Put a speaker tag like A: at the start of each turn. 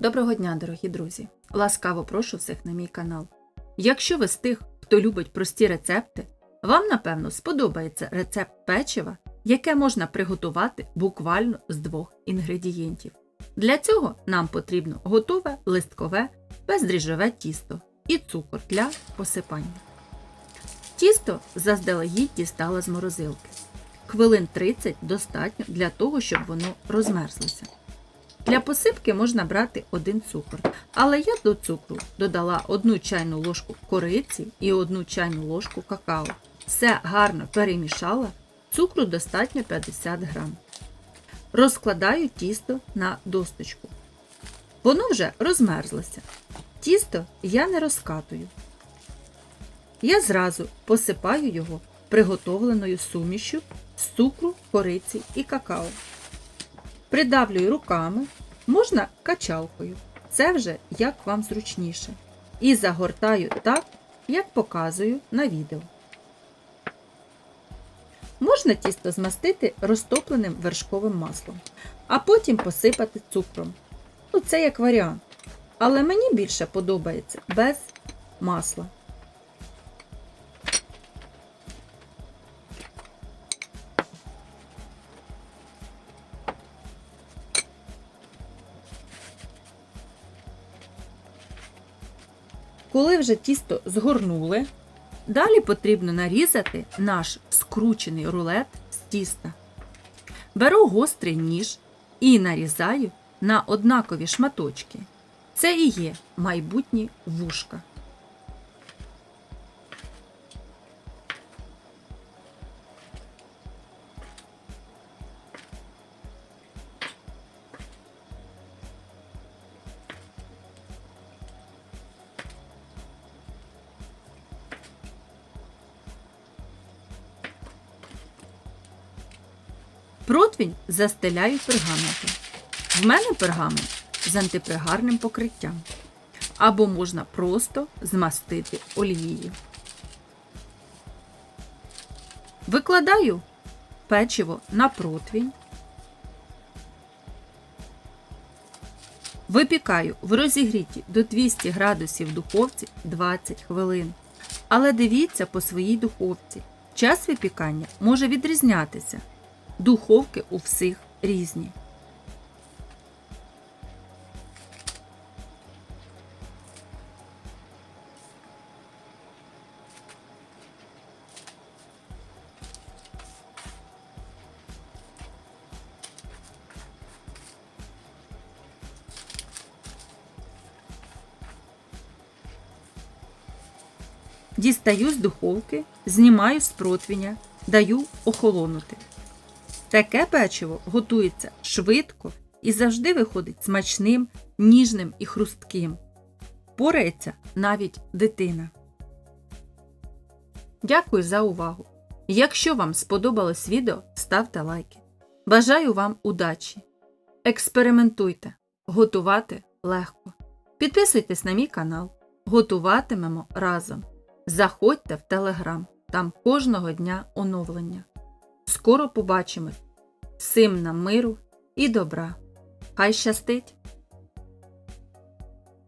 A: Доброго дня, дорогі друзі! Ласкаво прошу всіх на мій канал. Якщо ви з тих, хто любить прості рецепти, вам напевно сподобається рецепт печива, яке можна приготувати буквально з двох інгредієнтів. Для цього нам потрібно готове листкове бездріжджове тісто і цукор для посипання. Тісто заздалегідь дістала з морозилки. Хвилин 30 достатньо для того, щоб воно розмерзлося. Для посипки можна брати один цукор, але я до цукру додала одну чайну ложку кориці і одну чайну ложку какао. Все гарно перемішала, цукру достатньо 50 грам. Розкладаю тісто на досточку. Воно вже розмерзлося. Тісто я не розкатую. Я зразу посипаю його приготовленою сумішю з цукру, кориці і какао. Придавлюю руками, можна качалкою. Це вже як вам зручніше. І загортаю так, як показую на відео. Можна тісто змастити розтопленим вершковим маслом, а потім посипати цукром. Ну, це як варіант. Але мені більше подобається без масла. Коли вже тісто згорнули, далі потрібно нарізати наш скручений рулет з тіста. Беру гострий ніж і нарізаю на однакові шматочки. Це і є майбутні вушка. Противень застеляю пергаментом. В мене пергамент з антипригарним покриттям. Або можна просто змастити олією. Викладаю печиво на противень. Випікаю в розігріті до 200 градусів духовці 20 хвилин. Але дивіться по своїй духовці. Час випікання може відрізнятися. Духовки у всіх різні. Дістаю з духовки, знімаю з противня, даю охолонути. Таке печиво готується швидко і завжди виходить смачним, ніжним і хрустким. Порається навіть дитина. Дякую за увагу! Якщо вам сподобалось відео, ставте лайки. Бажаю вам удачі! Експериментуйте! Готувати легко. Підписуйтесь на мій канал. Готуватимемо разом. Заходьте в Телеграм. Там кожного дня оновлення. Скоро побачимось. Всім нам миру і добра. Хай щастить!